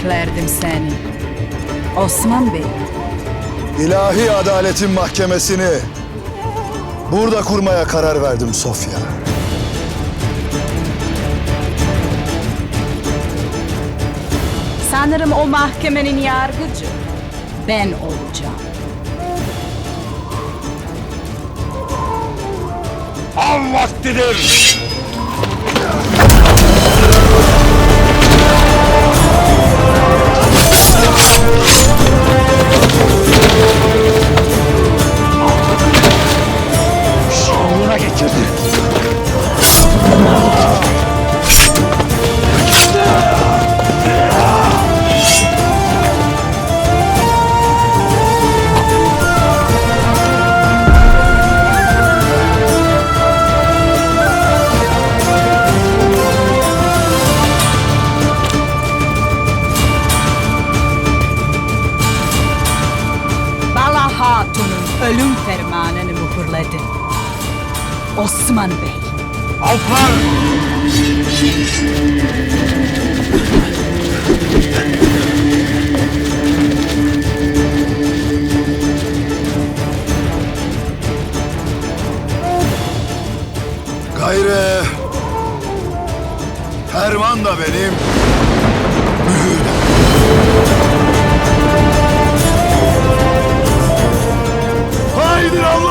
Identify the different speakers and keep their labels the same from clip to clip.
Speaker 1: beklerdim seni. Osman Bey,
Speaker 2: İlahi adaletin mahkemesini burada kurmaya karar verdim Sofya.
Speaker 1: sanırım o mahkemenin yargıcı ben olacağım.
Speaker 3: Av vaktidir.
Speaker 1: Bala Hatun'un ölüm fermanını mühürledi. Osman Bey.
Speaker 3: Alplar.
Speaker 2: Gayrı ferman da benim, mühür. Haydi Allah!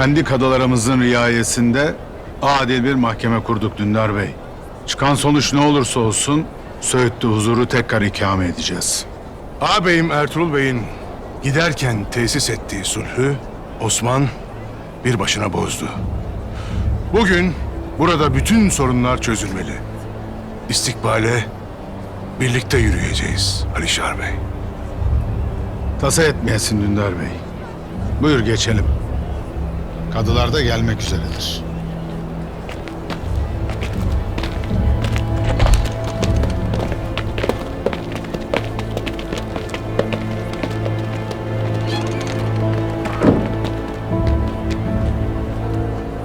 Speaker 4: Kendi kadılarımızın riayesinde adil bir mahkeme kurduk Dündar Bey. Çıkan sonuç ne olursa olsun Söğüt'te huzuru tekrar ikame edeceğiz.
Speaker 3: Ağabeyim Ertuğrul Bey'in giderken tesis ettiği sulhü Osman bir başına bozdu. Bugün burada bütün sorunlar çözülmeli. İstikbale birlikte yürüyeceğiz Alişar Bey.
Speaker 4: Tasa etmeyesin Dündar Bey. Buyur geçelim. Kadılar da gelmek üzeredir.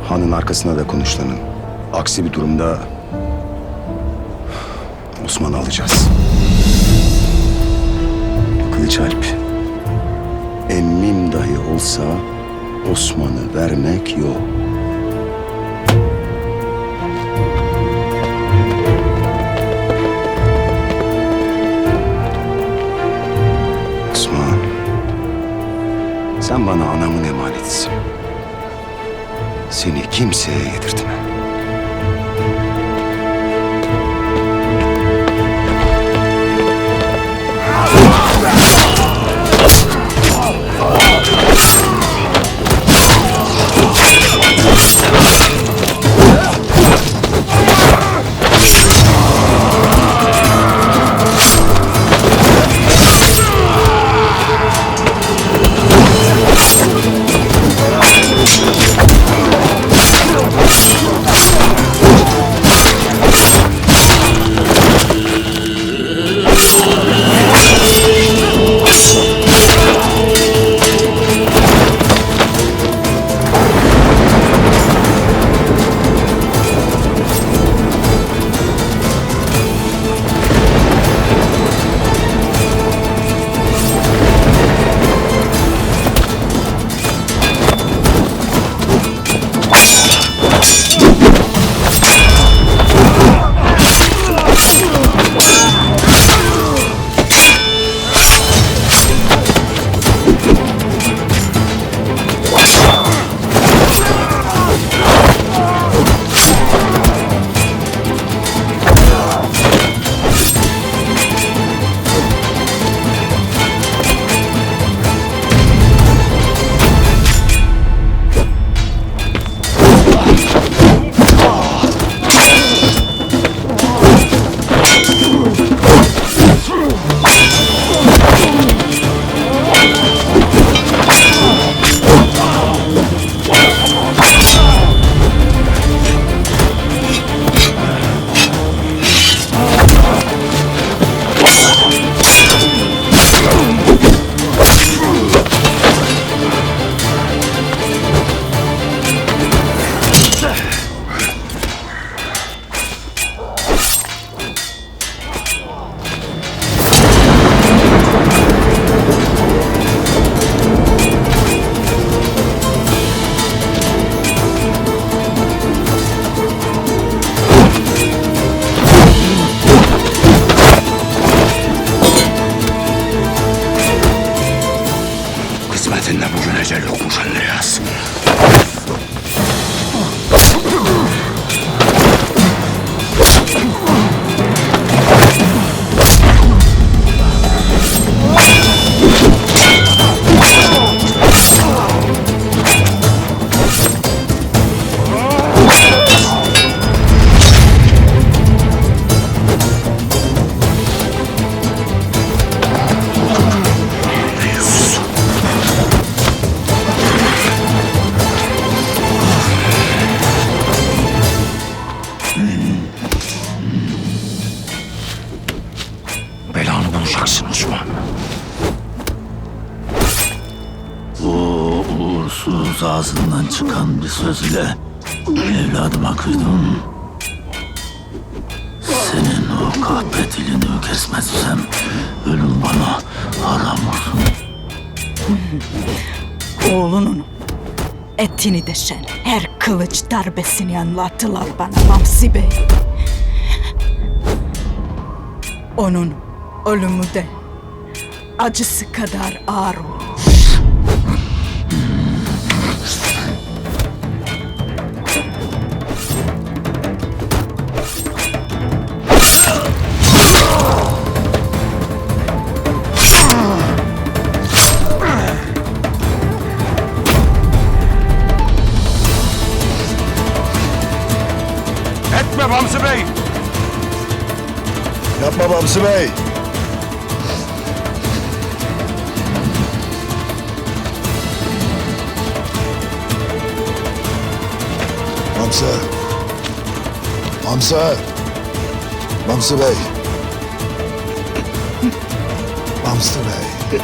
Speaker 5: Hanın arkasına da konuşlanın. Aksi bir durumda Osman'ı alacağız. Kılıç Alp, emmim dahi olsa Osman'ı vermek yok. Osman, sen bana anamın emanetisin. Seni kimseye yedirtme.
Speaker 6: Olacaksın Osman. Bu uğursuz ağzından çıkan bir söz ile evladıma kıydım. Senin o kahpe dilini kesmezsem ölüm bana haram olsun.
Speaker 1: Oğlunun etini deşen her kılıç darbesini anlattılar bana Vamsi Bey. Onun ölümü de acısı kadar ağır olur.
Speaker 3: Etme Bamsı Bey!
Speaker 2: Yapma Bamsı Bey. Bamsı. Bamsı. Bamsı Bey. Bamsı Bey.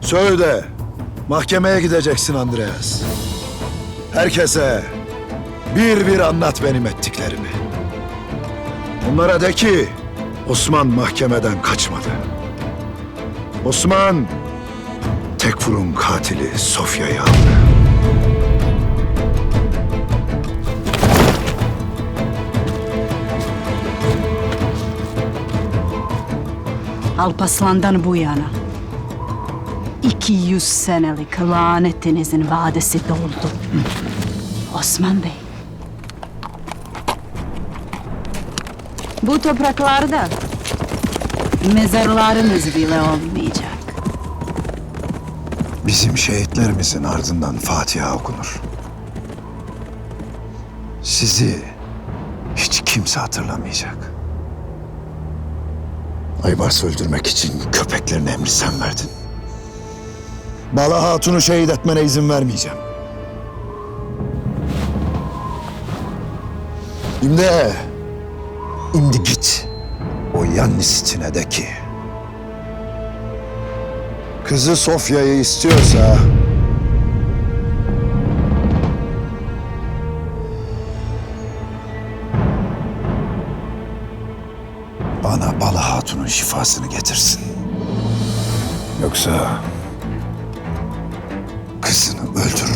Speaker 2: Söyle. Mahkemeye gideceksin Andreas. Herkese bir bir anlat benim ettiklerimi. Onlara de ki Osman mahkemeden kaçmadı. Osman Tekfur'un katili Sofya'yı aldı.
Speaker 1: Alpaslan'dan bu yana 200 senelik lanetinizin vadesi doldu. Osman Bey. Bu topraklarda mezarlarınız bile olmayacak.
Speaker 2: Bizim şehitlerimizin ardından Fatiha okunur. Sizi hiç kimse hatırlamayacak. Aybars öldürmek için köpeklerin emri sen verdin. Bala Hatun'u şehit etmene izin vermeyeceğim. Şimdi, şimdi git. O Yannis içine de ki Kızı Sofya'yı istiyorsa... Bana Bala Hatun'un şifasını getirsin. Yoksa kızını öldür.